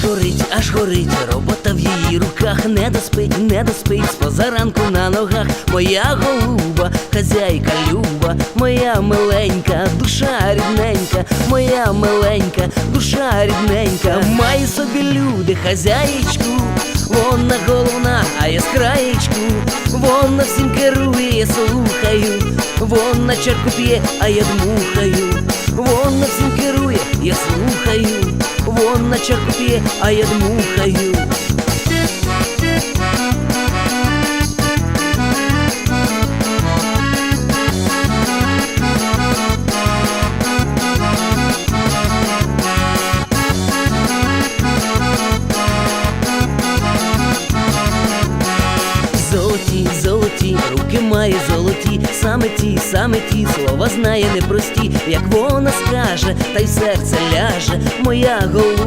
аж горить, аж горить, робота в її руках не доспить, не доспить, позаранку на ногах. Моя голуба, хазяйка люба, моя миленька, душа рідненька, моя миленька, душа рідненька, має собі люди, хазяєчку, вона головна, а я з краєчку, вона всім керує, слухаю, вона чарку п'є, а я дмухаю, вона всім керує, я слухаю, вона чарку а я дмухаю. Золоті, золоті, руки має золоті, саме ті, саме ті слова знає непрості, як вона скаже, та й серце ляже, моя голуба.